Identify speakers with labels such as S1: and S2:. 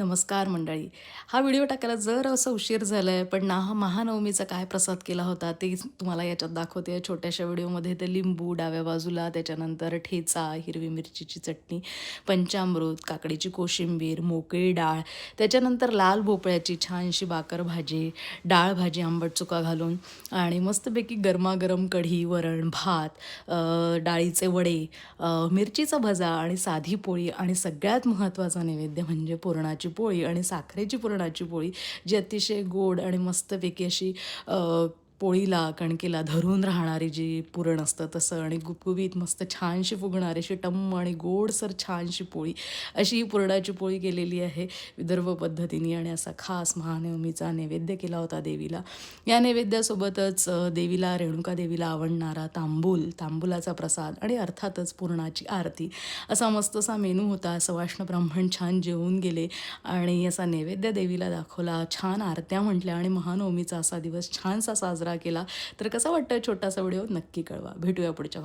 S1: नमस्कार मंडळी. हा व्हिडिओ टाकायला जर असं उशीर झालं आहे पण ना हा महानवमीचा काय प्रसाद केला होता ते तुम्हाला याच्यात दाखवते. छोट्याशा व्हिडिओमध्ये ते लिंबू डाव्या बाजूला त्याच्यानंतर ठेचा हिरवी मिरचीची चटणी पंचामृत काकडीची कोशिंबीर मोकळी डाळ त्याच्यानंतर लाल भोपळ्याची छानशी बाकर भाजी डाळ भाजी आंबट चुका घालून आणि मस्तपैकी गरमागरम कढी वरण भात डाळीचे वडे मिरचीचा भजा आणि साधी पोळी आणि सगळ्यात महत्त्वाचा नैवेद्य म्हणजे पुरणाची पोळी आणि साखरेची पुरणाची पोळी जी अतिशय गोड आणि मस्तपैकी अशी पोळीला कणकेला धरून राहणारी जी पुरण असतं तसं आणि गुपगुबीत मस्त छानशी फुगणारी अशी टम्म आणि गोडसर छानशी पोळी अशी ही पुरणाची पोळी केलेली आहे विदर्भ पद्धतीने आणि असा खास महानवमीचा नैवेद्य केला होता देवीला. या नैवेद्यासोबतच देवीला रेणुका देवीला आवडणारा तांबूल तांबुलाचा प्रसाद आणि अर्थातच पुरणाची आरती असा मस्त असा मेनू होता. सवाष्ण ब्राह्मण छान जेवून गेले आणि असा नैवेद्य देवीला दाखवला. छान आरत्या म्हटल्या आणि महानवमीचा असा दिवस छानसा साजरा केला. तर कसा वाटतं छोटासा व्हिडिओ? नक्की कळवा. भेटूया पुढच्या